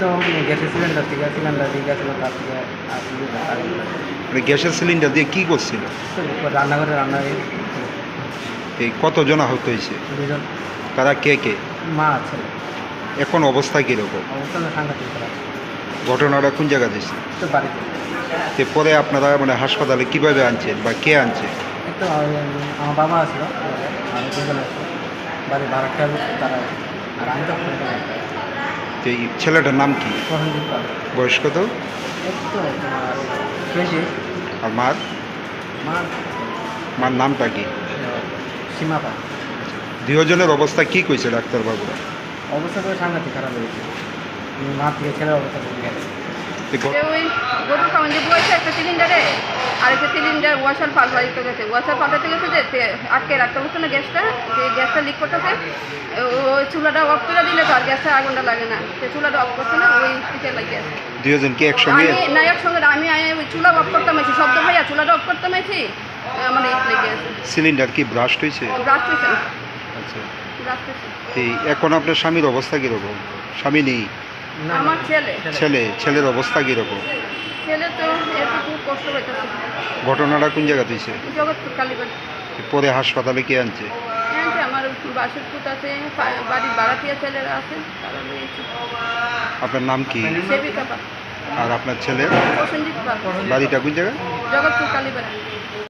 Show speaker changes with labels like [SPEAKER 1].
[SPEAKER 1] তো গ্যাসের সিলিন্ডার থেকে সিলিন্ডার দিয়ে গেছিল তার থেকে আসলে
[SPEAKER 2] মানে গ্যাসের সিলিন্ডার দিয়ে কী করছিল
[SPEAKER 1] রান্নাঘরে রান্না
[SPEAKER 2] এই কতজন আহত হয়েছে?
[SPEAKER 1] দুজন।
[SPEAKER 2] তারা কে কে?
[SPEAKER 1] মা আছে।
[SPEAKER 2] এখন অবস্থা কীরকম?
[SPEAKER 1] অবস্থা সাংঘাতিক খারাপ।
[SPEAKER 2] ঘটনাটা কোন জায়গা দিয়েছে
[SPEAKER 1] তো বাড়িতে
[SPEAKER 2] তো পরে আপনারা মানে হাসপাতালে কীভাবে আনছেন বা কে আনছে?
[SPEAKER 1] একটু আমার বাবা আসলো। আর দুজন আসলো বাড়ি ভাড়া খেয়াল তারা আর আমি তো
[SPEAKER 2] তো এই ছেলেটার নাম কি? বয়স কত? আর মার?
[SPEAKER 1] মা
[SPEAKER 2] মার নামটা কি? দুজনের অবস্থা কি কইছে ডাক্তারবাবুরা?
[SPEAKER 1] অবস্থা তো সাংঘাতিক খারাপ হয়েছে। মা থেকে ছেলের অবস্থা
[SPEAKER 3] ওই গরুর একটা সিলিন্ডারে আর একটা সিলিন্ডার ওয়াশার পাল্টাইতে গেছে ওয়াশার পাল্টাতে গেছে যে আটকে রাখতে পারছে না গ্যাসটা যে গ্যাসটা লিক করতেছে ওই চুলাটা অফ করে দিলে তো আর আগুনটা লাগে না। সে চুলাটা অফ করছে না ওই লাগে
[SPEAKER 2] দুজন কি একসঙ্গে?
[SPEAKER 3] আমি নায়ক সঙ্গে আমি ওই চুলা অফ করতাম আছি শব্দ ভাইয়া চুলাটা অফ করতাম আছি মানে ইট লেগে আছে।
[SPEAKER 2] সিলিন্ডার কি ব্রাস্ট হয়েছে
[SPEAKER 3] ব্রাস্ট হয়েছে
[SPEAKER 2] আচ্ছা।
[SPEAKER 3] ব্রাস্ট হয়েছে
[SPEAKER 2] এখন আপনার স্বামীর অবস্থা কীরকম? স্বামী নেই?
[SPEAKER 3] আমার ছেলে।
[SPEAKER 2] ছেলে। ছেলের অবস্থা কীরকম?
[SPEAKER 3] ছেলে তো একটু খুব কষ্ট হইতেছে
[SPEAKER 2] ঘটনাটা কোন জায়গা দিয়েছে
[SPEAKER 3] জগৎপুর কালীবাড়ি।
[SPEAKER 2] পরে হাসপাতালে কে আনছে?
[SPEAKER 3] বাসের পুত আছে বাড়ির বাড়াতিয়া ছেলেরা আছে তারা রয়েছে।
[SPEAKER 2] আপনার নাম কি?
[SPEAKER 3] সেবিকা পাল
[SPEAKER 2] আর আপনার ছেলে?
[SPEAKER 3] প্রসেনজিৎ পাল।
[SPEAKER 2] বাড়িটা কোন জায়গায়?
[SPEAKER 3] জগৎপুর কালীবাড়ি